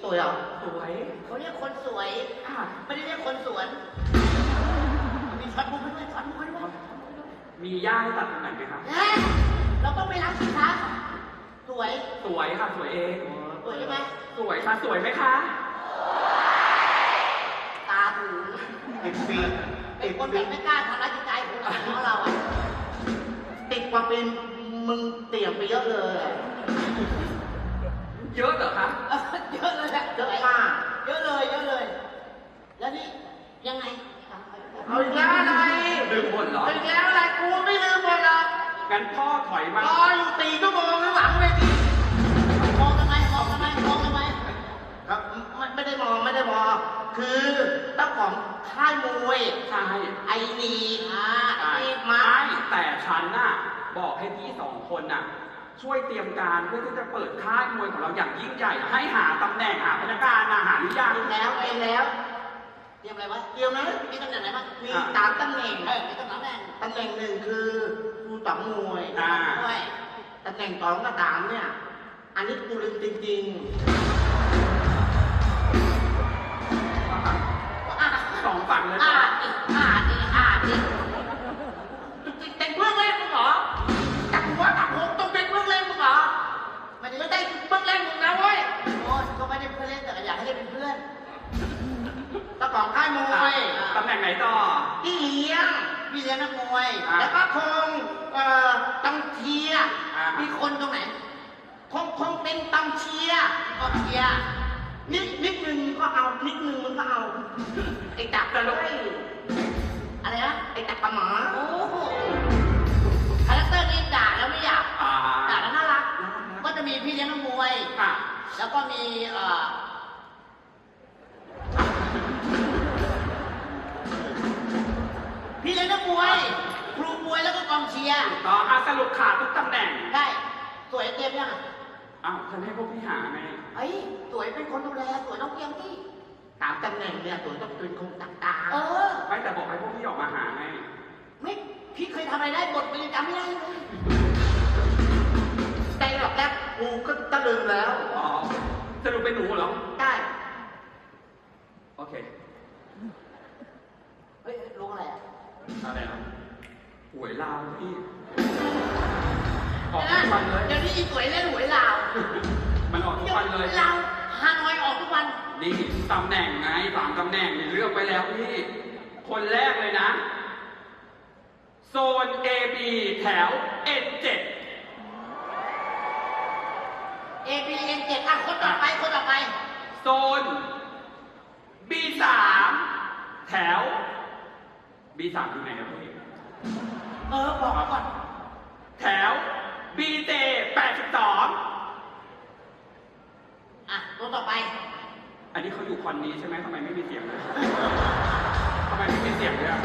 นี่สวยเหรอสวยเขาเรียกคนสวย อะไม่ได้เรียกคนสวน มีช็อตมุกให้ด้วยช็อตมุกให้ด้วยมีย่าให้ตัดตรงไหนไหมครับเฮ้ยเราต้องไปรับสิคะสวย สวยค่ะสวยเองสวยใช่ไหม สวยค่ะสวยไหมคะตาถึงติดปีกเป็ตินดคนแบปีบกไม่กล้าทำร้ายจิตใจของเราของเราอะติดกว่าเป็นมึงเตี่ยไปเยอะเลย เยอะเหรอคะเออเยอะเลยอะเยอะมากเยอะเลยเยอะเลย แล้วนี่ยังไงเอาอีกแล้วอะไรลืมบทเหรอเอาอีกแล้วอะไรกูไม่ลืมหมดหรอกงั้นพ่อถอยมารออยู่ตีชั่วโมงข้างหลังเวทีมองทำไมมองทำไมมองทำไมครับไม่ไม่ได้มองไม่ได้มองคือเจ้าของค่ายมวยใช่ไอรีนอ่าใช่รีบมาไม่แต่ฉันน่ะบอกให้พี่สองคนน่ะ ช่วยเตรียมการเพื่อที่จะเปิดค่ายมวยของเราอย่างยิ่งใหญ่ ให้หาตำแหน่งหาพนักงานอาหารหรือยังแล้วเองแล้ว เตรียมอะไรวะเดียวนะมีตำแหน่งไหนบ้างมีสามตำแหน่งเออมีตำแหน่งแม่งตำแหน่งหนึ่งคือครูต่อมวยอ่าด้วยตำแหน่งสองกับสามเนี่ย อันนี้กูลืมจริงอะสองฝั่งเลยอ่าดิอ่าดิอ่าดิ ของค่ายมวยตำแหน่งไหนต่อ พี่เลี้ยง พี่เลี้ยงนักมวย อะแล้วก็คงเอ่อต้องเชียร์อ่ามีคนตรงไหน คงคงเป็นต้องเชียร์กองเชียร์นิดนิดนึงก็เอา นิดนึงมันก็เอา ไอ้ตักกันเลยอะไรนะ ไอ้ตักกระหมาโอ้โหคาแรคเตอร์นี้ด่าแล้วไม่อยากอ่า ด่าแล้วน่ารัก ก็จะมีพี่เลี้ยงนักมวยค่ะแล้วก็มีเอ่อ มวย ครูมวยแล้วก็กองเชียร์ต่ออะสรุปขาดทุกตำแหน่งได้สวยเตรียมยังอะอ้าวฉันให้พวกพี่หาไงเฮ้ยสวยเป็นคนดูแลสวยต้องเตรียมที่สามตำแหน่งเนี่ยตัวต้องเป็นคงต่างเออ ไม่แต่บอกให้พวกพี่ออกมาหาไงไม่พี่เคยทำอะไรได้บทมันยังจำไม่ได้เลยๆแต่หรอกแรกกูก็ตะลึงแล้วอ๋อสรุปเป็นหนูเหรอ ได้ โอเค เฮ้ยลงอะไรอะ อะไรนะห วยลาวพี่ออกทุกวันเลย เดี๋ยวนี้อีสวยเล่นหวยลาวมันออกทุกวันเลยลาวฮานอยออกทุกวัน นี่ตำแหน่งไงสามตำแหน่งเนี่ยเลือกไปแล้วพี่ คนแรกเลยนะ โซน AB แถว N7 A B N 7 อะคนต่อไปคนต่อไป โซน B3 แถว B3 อยู่ไหนครับพี่ เออ บอกมาก่อน แถว BJ 82 อะ ตัวต่อไป อันนี้เขาอยู่คอนนี้ใช่ไหมทำไมไม่มีเสียงเลยทำไมไม่มีเสียงเลยอะ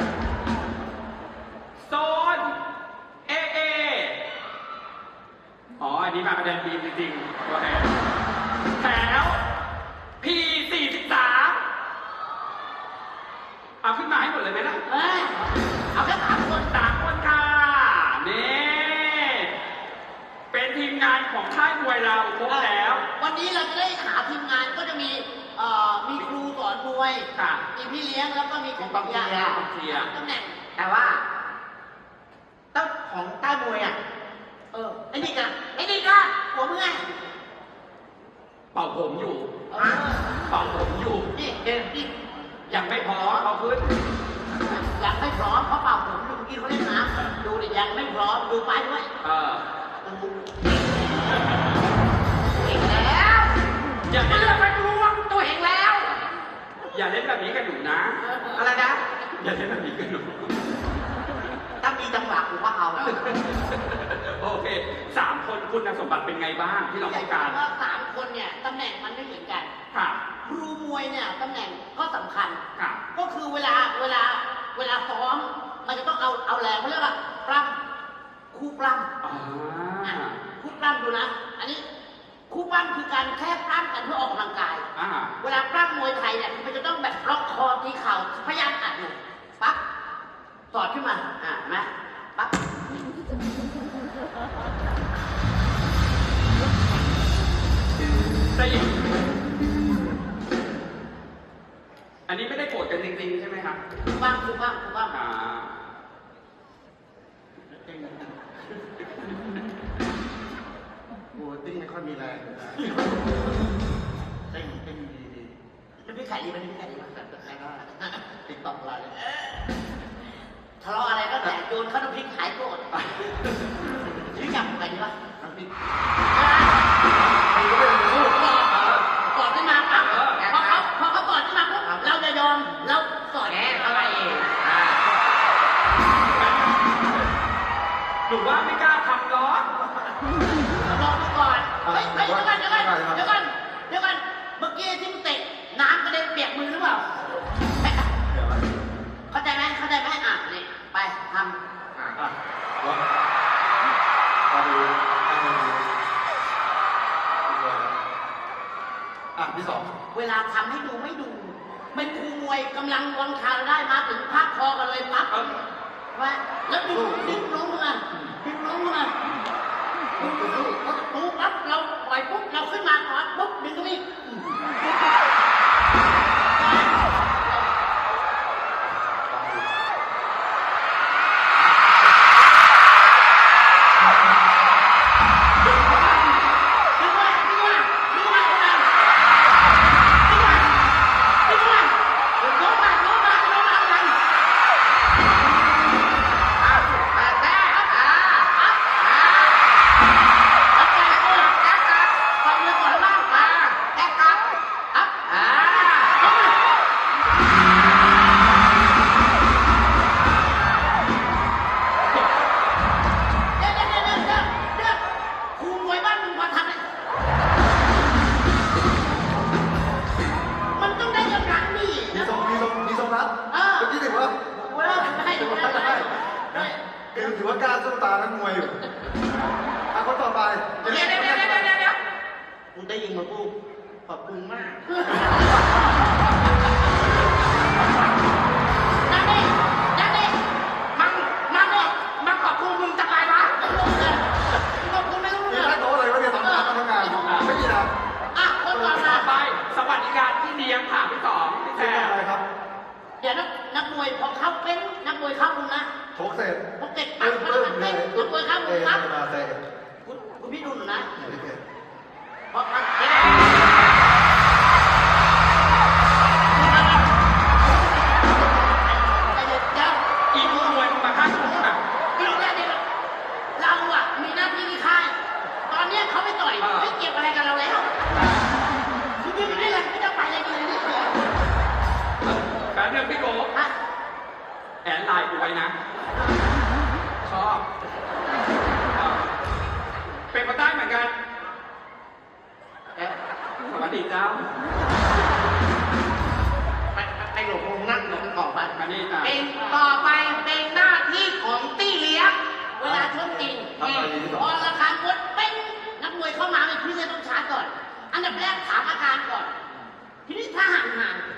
โซน AA อ๋อ อันนี้มาประเด็นบีมจริงๆโอเคแถว P43 เอาขึ้นมาให้หมดเลยไหมล่ะ เอ้ยเอาแค่สามคน สามคนค่ะ นี่ เป็นทีมงานของค่ายม วยเราครบแล้ว วันนี้เราจะได้หาทีมงานก็จะมีเอ่อมีครูสอนมวยค่ะมีพี่เลี้ยงแล้วก็มีของกองเชียร์กองเชียร์ ตำแหน่งแต่ว่าเจ้าของใต้มวยอะ เออไอ้นี่กันไอ้นี่ก็หัวมึงไงเป่าผมอยู่ เออเป่าผมอยู่นี่เด่นนี่ยังไม่พอเอาขึ้นยังไม่พร้อมเพราะเปล่าผมดูเมื่อกี้เขาเล่นน้ำดูดิยังไม่พร้อมดูไปด้วย เออ อย่าเลืเล่อนกไปดูว่าตัวเห็นแล้ว อย่าเล่นแบบนี้กับหนูนะ อะไรนะ อย่าเล่นแบบนี้กับหนู ถ้ามีจังหวะกูก็เอาโอเคสามคนคุณสมบัติเป็นไงบ้างที่เราต้องการว่าสามคนเนี่ยตำแหน่งมันไม่เหมือนกัน ค่ะครูมวยเนี่ยตำแหน่งก็สำคัญ ค่ะก็คือเวลาเวลาเวลาซ้อม มันจะต้องเอาเอาแรงเขาเรียกว่าปล้ำคู่ปล้ำอ่า อะคู่ปล้ำดูนะ อันนี้ คู่ปั้มคือการแค่ปั้มกันเพื่อออกกำลังกายเวลาปั้มมวยไทยเนี่ยมันจะต้องแบบล็อกคอที่เข่าพยายามอัดอยู่ปั๊บสอดขึ้นมา อ่าเห็นไปั๊บแต่อีกอันนี้ไม่ได้โกรธกันจริงๆ ใช่ไหมครับ คู่ปั้มคู่ปั้มคู่ปั้มอ่าง ติ้งไม่ค่อยมีแรงเต้นเต้นดีดีมันไม่ขายดีมันไม่ขายดีมันแต่แต่ก็ติดต่อกไลน์ทะเลาะอะไรก็แต่โยนข้าวพริกขายโกรธ ตู้ปั๊บเราปล่อยปุ๊บเราขึ้นมาก่อนปุ๊บดึงตรงนี้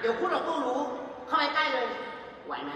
เดี๋ยวคู่ต่อสู้รู้ เข้าไปใกล้เลย ไหวไหม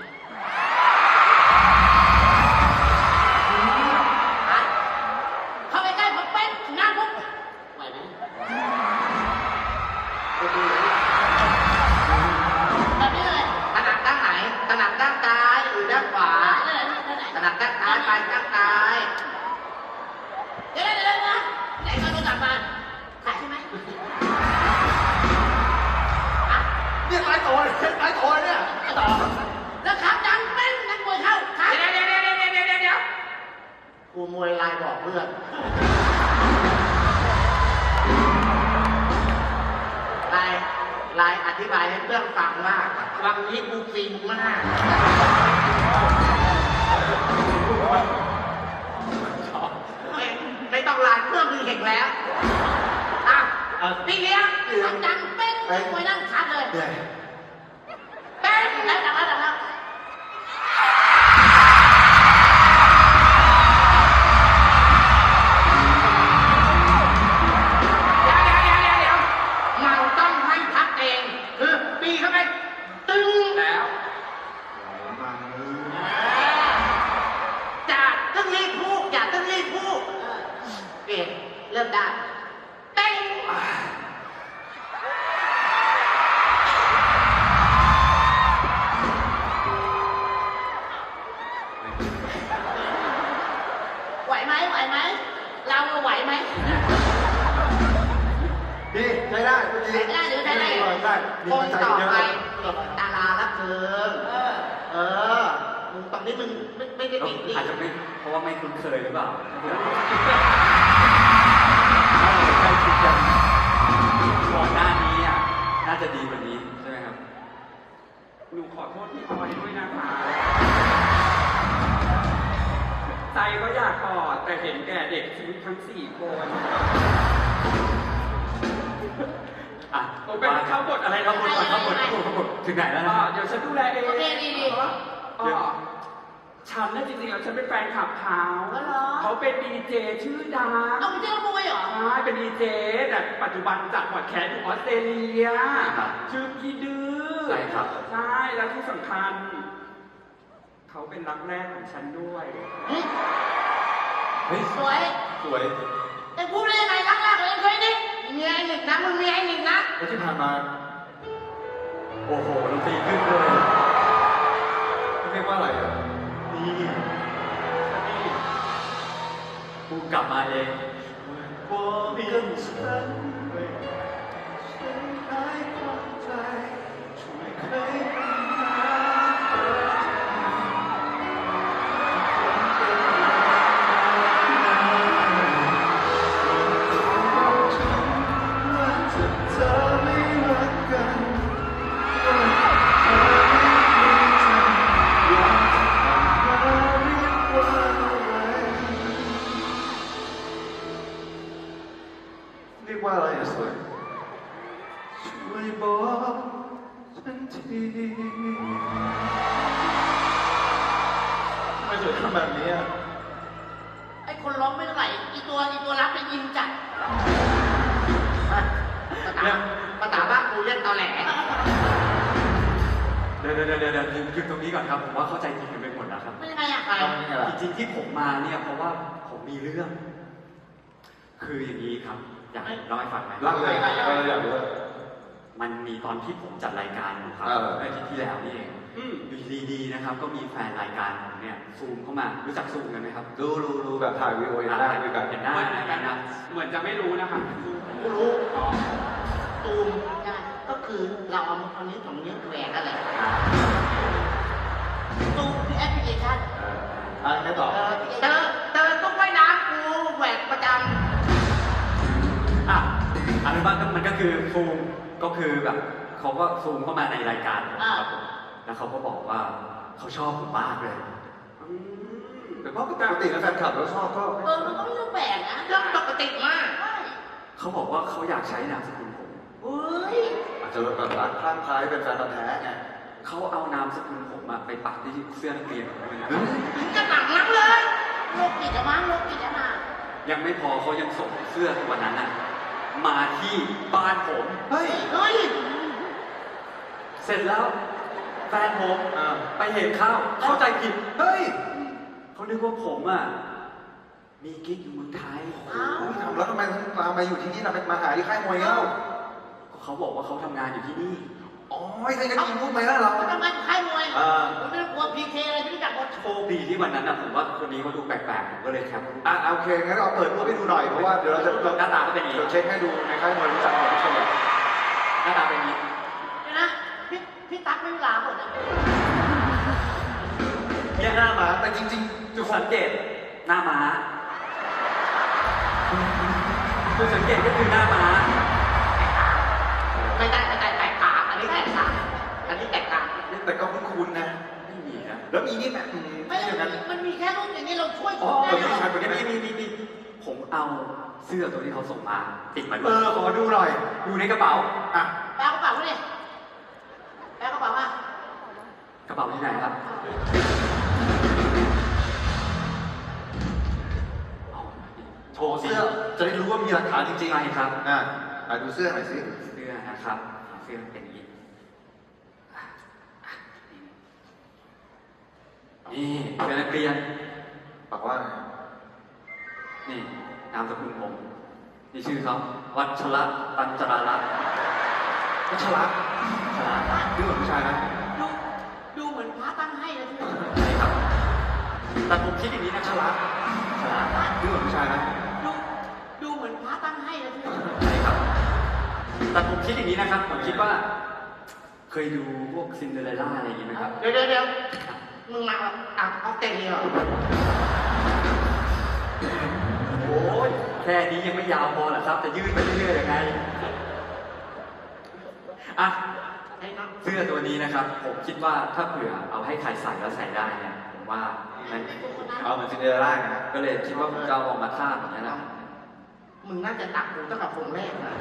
ายให้เพื่อนฟังว่า วันนี้กูฟินมากไม่ต้องรานเพื่อนมึงเห็นแล้วอะพี่เลี้ยงดังเป็นไว้นั่งชัดเลย เป๊ะแล้วดังล้วดัล้ ฉันน่ะจริงๆแล้วฉันเป็นแฟนคลับเขาอ๋อเหรอ เขาเป็นดีเจชื่อดังเอาไปเจอมวยเหรอ ใช่เป็นดีเจแต่ปัจจุบันจัดพอดแคสต์อยู่ออสเตรเลียครับชื่อพี่ดื้อใช่ครับ ใช่แล้วที่สำคัญ เขาเป็นรักแรกของฉันด้วยเฮ้ยเฮ้ยสวยสวยไอ้พูดได้ยังไงรักแรกเลยเคยดิมีไอ้หนึ่งนะมึงมีไอ้หนึ่งนะแล้วที่ผ่านมา โอ้โหดนตรีขึ้นเลย 不敢爱的太过认真谁还挂在嘴边 อะใครทำยังไงล่ะจริงๆที่ผมมาเนี่ยเพราะว่าผมมีเรื่อง คืออย่างนี้ครับ อยากเล่าให้ฟังไหมรักเลยเอออยากรู้ว่า มันมีตอนที่ผมจัดรายการอยู่ครับเออ เมื่ออาทิตย์ที่แล้วนี่เองอยู่ดีๆนะครับ ก็มีแฟนรายการผมเนี่ยซูมเข้ามารู้จักซูมกันไหมครับดูดูดูแบบถ่ายวีดีโอเห็นหน้าด้วยกัน เห็นหน้าเห็นหน้านะเหมือนจะไม่รู้นะครับกูรู้ตูมใช่ไหมก็คือเราเอาเอานิ้วสองนิ้วแหวนอะไรตูมคือแอปพลิเคชันเอออะไม่ต่อเออเจอเจอตุ๊กว่ายน้ำกูแหวกประจอะอันนั้นบ้างมันก็คือซูมก็คือแบบเขาก็ซูมเข้ามาในรายการผมครับผมแล้วเขาก็บอกว่าเขาชอบผมมากเลย แต่เพราะปกติแล้วแฟนคลับเราชอบก็ำเออมันก็ไม่เรื่องแปลกนะเรื่องปกติมากใช่เขาบอกว่าเขาอยากใช้นามสกุลผม เฮ้ยอาจจะแบบรักข้างคล้ายเป็นแฟนพันธุ์แท้ไง เขาเอานามสกุลผมมาไปปักที่เสื้อนักเรียนผมด้วยนะเฮ้ยถึงจะหนักนักเลยโรคจิตอะมั้งโรคจิตอะมายังไม่พอเขายังส่งเสื้อตัวนั้นน่ะมาที่บ้านผม เฮ้ย เฮ้ยเสร็จแล้วแฟนผมอ่า ไปเห็นเข้าเข้าใจผิดเฮ้ยเขานึกว่าผมอะมีกิ๊กอยู่เมืองไทยอ้าวเฮ้ยทำแล้วทำไมถึงตามมาอยู่ที่นี่เราไปมาหาที่ค่ายมวยเล่าเขาบอกว่าเขาทำงานอยู่ที่นี่ อ๋อถ้าอย่างนั้นยิงลูกไหมล่ะเรา มันทำไมค่ายมวยอ่า มันไม่ได้กลัวพีเคอะไรไม่รู้จักหมดโชคดีที่วันนั้นน่ะผมว่าคนนี้เขาดูแปลกๆผมก็เลยแคปรูปอะโอเคงั้นเราเปิดรูปให้ดูหน่อยเพราะว่าเดี๋ยวเราจะเราหน้าตาก็เป็นอย่างนี้เดี๋ยวเช็คให้ดูในค่ายมวยรู้จักหมดทุกคนเลยหน้าตาเป็นอย่างนี้เดี๋ยวนะพี่พี่ตั๊กไม่เวลาหมดนะเนี่ยหน้าหมาแต่จริงๆจุดสังเกตหน้าม้าจุดสังเกตก็คือหน้าม้า คุ้นๆนะไม่มีนะแล้วมีนี่แหละอืมไม่ที่อย่างนั้นมันมีแค่รูปอย่างนี้เราช่วยอ๋คุอณได้มีเหรอใช่มีมีมีมีผมเอาเสื้อตัวที่เขาส่งมาติดมาด้เอวยอขอดูหน่อยอยู่ในกระเป๋าอะแปลกระเป๋าเขาดิแปลกระเป๋าอะกระเป๋าที่ไหนครับเอาโชว์สิเสื้อจะได้รู้ว่ามีหลักฐานจริงๆใช่ครับอะอะดูเสื้อหน่อยสิเสื้อนะครับ เสื้อเป็นอย่างนี้ นี่เสื้อนักเรียนบอกว่า นี่นามสกุลผม นี่ชื่อเขาวัชระปัญจราลักษณ์วัชระชระดูเหมือนผู้ชายนะดูดูเหมือนพระตั้งให้เลยทีเดียวใช่ครับ แต่ผมคิดอย่างนี้นะชระชระดูเหมือนผู้ชายนะดูดูเหมือนพระตั้งให้เลยทีเดียวใช่ครับดแต่ผมคิดอย่างนี้นะครับ ผมคิดว่า เคยดูพวกซินเดอเรลล่าอะไรอย่างนี้ไหมครับ เดี๋ยวเดี๋ยวเดี๋ยว มึงมาอาเอาเอาเต็งเลยเหรอโอ้ยแค่นี้ยังไม่ยาวพอหรอครับแต่ยืดไปเรื่อยๆยังไงอะเสื้อตัวนี้นะครับ ผมคิดว่าถ้าเผื่อเอาให้ใครใส่แล้วใส่ได้เนี่ยผมว่ามันเอาเหมือนซินเดอเรลล่าไงก็เลยคิดว่าผมจะเอาออกมาท่าแบบนี้นะมึงน่าจะตักกูตั้งแต่คนแรกนะ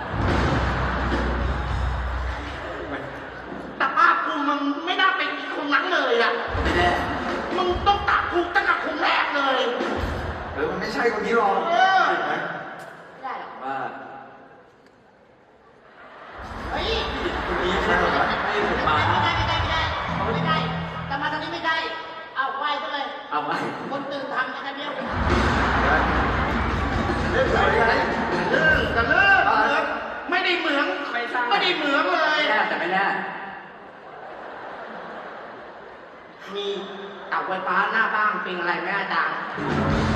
มึงไม่น่าเป็นอีกคนนั้นเลยอะไม่แน่มึงต้องตักกูตั้งแต่คนแรกเลย เออมันไม่ใช่คนนี้หรอกเออ เห็นไหมไม่ได้หรอกว่าเฮ้ยคนนี้ใช่ไหมครับไม่ได้ผมมาไม่ได้ไม่ได้ไม่ได้ไม่ได้ แต่มาทางนี้ไม่ได้ เอาไหวไปเลย เอาไว้คนตื่นทำกันเดียวเล่นสวยไงเลิกกันเลิกเหมืองไม่ได้เหมืองไม่ใช่ไม่ได้เหมืองเลยไม่แน่แต่ไม่แน่ มีเต่าไฟฟ้าหน้าบ้านเป็นอะไรไหมอาจารย์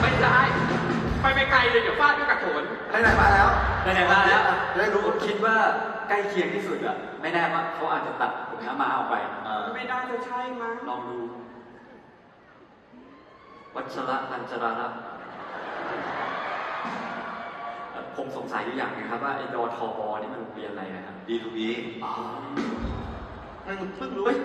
ไม่ใช่ไปไปไกลเลยเดี๋ยวฟาดด้วยกระโถนไหนๆมาแล้วไหนๆมาแล้วจะได้รู้ผมคิดว่าใกล้เคียงที่สุดอะไม่แน่ว่าเขาอาจจะตัดผมน้ำมาเอาไปอ่าไม่น่าจะใช่มั้งลองดูวัชระพันจรารัตน์เอ่อผมสงสัยอยู่อย่างหนึงครับว่าไอ้ดอทอบอนี่มันโรงเรียนอะไรนะครับดีทูบีอ๋อมันเพิ่งรู้เฮ้ย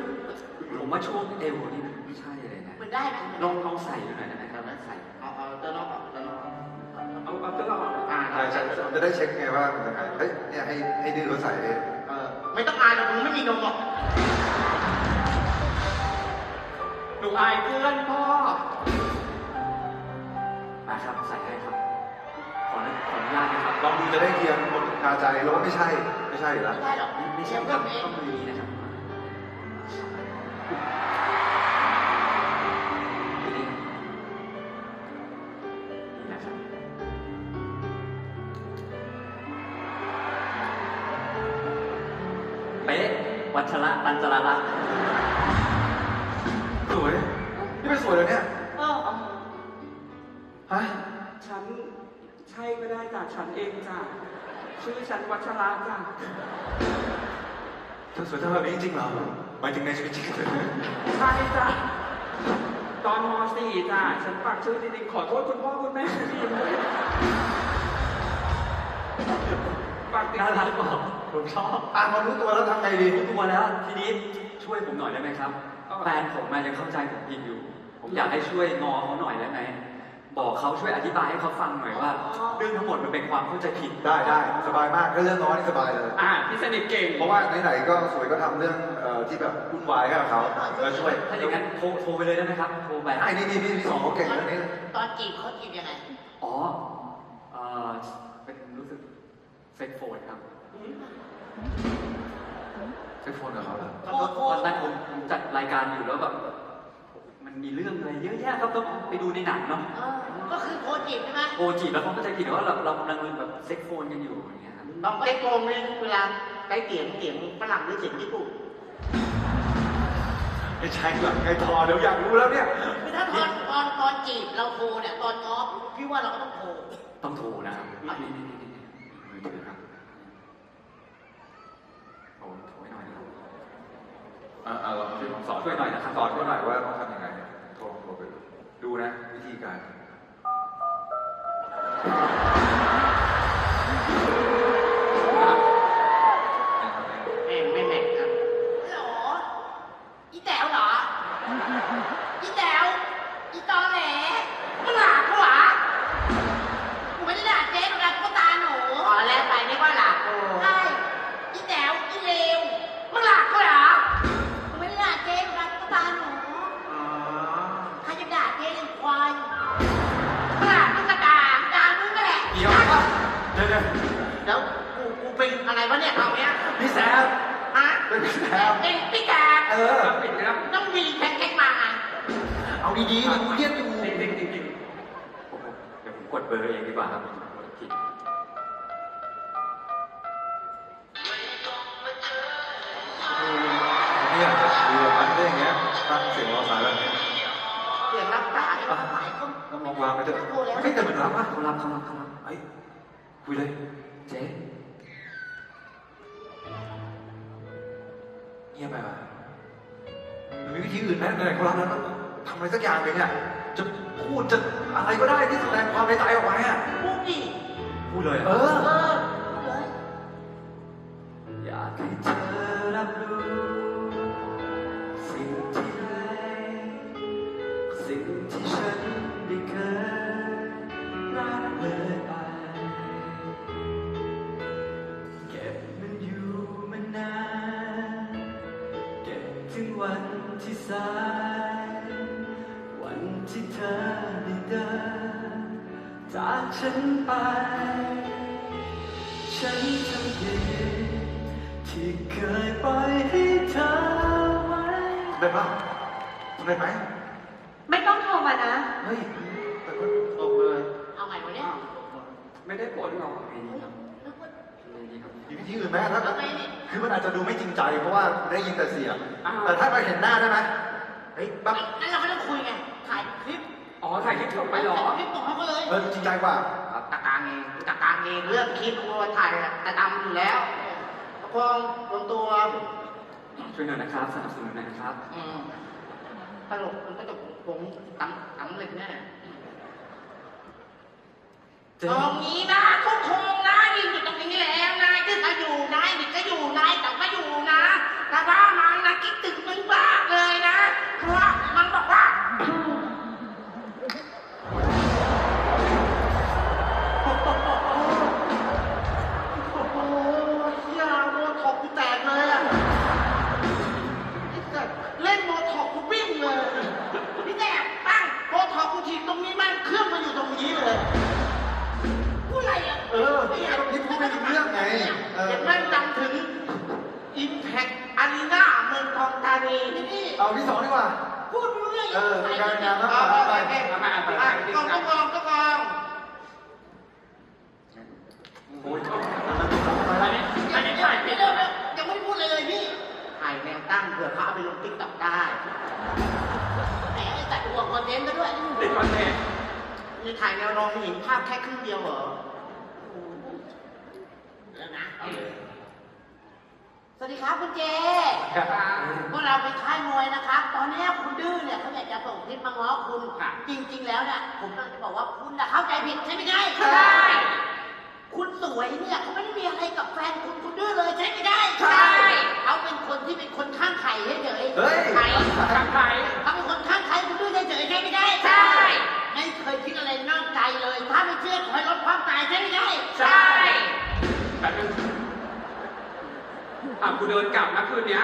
ผมว่าช่วงเอวนี่ไม่ใช่เลยนะ มันได้ไหมลองลองใส่ดูหน่อยได้ไหมครับใส่ เอาเอาเจ้านอกเอาเจ้านอกเอาเอาตลอดอ่าใช่ใช่มันจะได้เช็คไงว่ามันจะไงเฮ้ยเนี่ยให้ให้ดื้อเขาใส่เองเออไม่ต้องอายหรอกมึงไม่มีนมหรอกหนูอายเพื่อนพ่อมาครับใส่ให้ครับ ขออนุขออนุญาตนะครับลองดูจะได้เคลียร์หมดคาใจแล้วว่าไม่ใช่ ไม่ใช่อยู่แล้วไม่ได้หรอกไม่ไม่ใช่เดี๋ยวคก็รับเองต้องมือนี้นะครับ วัชระตันจรารักษ์สวย นี่เป็นสวยเลยเนี่ยเออเอาฮะ ฉันใช่ก็ได้จ้ะฉันเองจ้ะชื่อฉันวัชระจ้ะเธอสวยทำแบบนี้จริงเหรอหมายถึงในชีวิตจริงเลยใช่จ้ะตอนม .4 จ้ะฉันปักชื่อจริงๆขอโทษคุณพ่อคุณแม่คุณพี่ด้วยปักน่ารักบอก ผมชอบอะมารู้ตัวแล้วทำไงดีรู้ตัวแล้ว ทีนี้ช่วยผมหน่อยได้ไหมครับแฟนผมมายังเข้าใจผมผิดอยู่ ผมอยากให้ช่วยงอเขาหน่อยได้ไหมบอกเขาช่วยอธิบายให้เขาฟังหน่อยว่า เรื่องทั้งหมดมันเป็นความเข้าใจผิดได้ได้สบายมากก็เรื่องน้อยนี่สบายเลย อ่าพี่สนิทเก่ง เพราะว่าไหนๆก็สวยก็ทำเรื่องเอ่อที่แบบวุ่นวายให้กับเขาแล้วช่วยถ้าอย่างนั้นโทรโทรไปเลยได้ไหมครับโทรไปไอ้นี่นี่พี่พี่สองเขาเก่งเรื่องนี้ตอนจีบเขาจีบยังไงอ๋อเอ่อเป็นรู้สึกเซ็กโฟนครับ ใช้โฟนกับเขาเหรอตอนตอนนั้นผมผมจัดรายการอยู่แล้วแบบ มันมีเรื่องอะไรเยอะแยะครับต้องไปดูในหนังเนาะเออก็คือโทรจีบใช่ไหมโทรจีบแล้วเขาก็จะคิดว่าเราเรากำลังแบบเซ็กโฟนกันอยู่อย่างเงี้ยครับต้องเต็กโกงนี่เวลาใกล้เสียงเสียงฝรั่งหรือเสียงญี่ปุ่นไม่ใช่หรอกไงทอเดี๋ยวอยากรู้แล้วเนี่ย คือถ้าตอนตอนตอนจีบเราโทรเนี่ยตอนง้อพี่ว่าเราก็ต้องโทร ต้องโทรนะครับนี่นี่นี่นี่นี่มือถือครับโทรโทรให้หน่อยนะครับ อ่าอ่าลองช่วยสอนช่วยหน่อยนะครับสอนเขาหน่อยว่าต้องทำยังไงโทรโทรไปดูดูนะวิธีการ ก็มองวางไปเถอะไม่ได้แต่เหมือนรับอะเขารับเขารับเขารับไอ้คุยเลยเจ๊เงียบไปว่ะมันมีวิธีอื่นไหมไหนเขารับแล้วทำอะไรสักอย่างเลยเนี่ยจะพูดจะอะไรก็ได้ที่แสดงความในใจออกมาอะพูดดิพูดเลย เออเลยอยากให้เธอ เดิน จากฉันไป ฉันทำผิดที่เคยปล่อยให้เธอไว้ได้ปะทำได้ไหมไม่ต้องโทรมานะ เฮ้ยแต่ก็ตกเลยเอาไงวะเนี่ย ไม่ได้ปวดหรอกไอ้นี่ครับไอ้นี่ครับมีวิธีอื่นไหมถ้าเอาไงนี่คือมันอาจจะดูไม่จริงใจเพราะว่าได้ยินแต่เสียงอ้าวแต่ถ้ามาเห็นหน้าได้ไหมเฮ้ยปั๊บงั้นเราไม่ต้องคุยไง ถ่ายคลิป อ๋อถ่ายคลิปส่งไปเหรอถ่ายคลิปส่งให้เขาเลยเออจริงใจกว่าตะการเองตะการเองเรื่องคลิปกูถ่ายแต่ดำอยู่แล้วตะคองรวมตัวช่วยหน่อยนะครับสนับสนุนหน่อยนะครับอืมตลกมันก็จะผมตำตำเลยแน่เจ๊ตรงนี้นะ ทองธานีที่นี่เอาที่สองดีกว่า พูดไม่รู้เรื่องเออการงานแล้วเอาเอาไปไปเอามาเอาไปอะกองต้องกองต้องกองโอ้ยอันนี้อันนี้ถ่ายเดี๋เดี๋ยยววเดี๋ยวยังไม่ได้พูดเลยเลยพี่ถ่ายแนวตั้งเผื่อเขาเอาไปลงติ๊กต็อกได้แหมไอ้สัตว์หัวคอนเทนต์ซะด้วย ติดคอนเทนต์ นี่ถ่ายแนวนอนเห็นภาพแค่ครึ่งเดียวเหรอ แล้วนะเอาเลยสวัสดี ครับคุณเจครับพวกเราเป็นค่ายมวยนะครับ ตอนนี้คุณดื้อเนี่ยเขาอยากจะส่งคลิปมาง้อคุณจริง ๆ แล้วเนี่ยผมกำลังจะบอกว่าคุณน่ะเข้าใจผิดใช่ไหมไงใช่ คุณสวยเนี่ยเขาไม่ได้มีอะไรกับแฟนคุณคุณดื้อเลยใช่ไหมได้ใช่ เขาเป็นคนที่เป็นคนข้างไข่เฉยๆเฮ้ย ไข่ทางไทย เขาเป็นคนข้างไข่คุณดื้อเฉยๆใช่ไหมได้ใช่ ไม่เคยคิดอะไรนอกใจเลย ถ้าไม่เชื่อขอให้ลดความตายใช่ไหมได้ใช่ อะกูเดินกลับนะคืนเนี้ย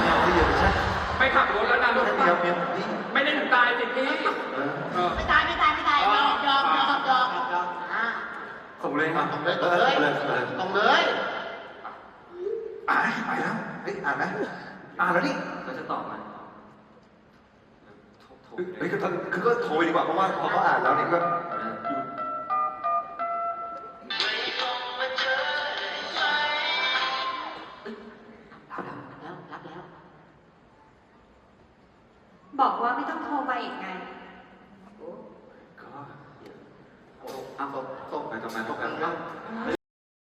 เมียที่อยู่ใช่ไม่ขับรถแล้วนะรถแค่เมียเมียผมนี่ไม่ได้ถึงตายสิพี่เออเออไม่ตายไม่ตายไม่ตายยอมยอมยอมยอมยอมอ่าส่งเลยครับตรงเลยเอตรงอเลยเลยเลยตรงเลยอ่านไปแล้วเฮ้ยอ่านไหมอ่านแล้วนี่ก็จะตอบมาโทรโทรเฮ้ยคือคือก็โทรดีกว่าเพราะว่าพอเขาอ่านแล้วนี่ก็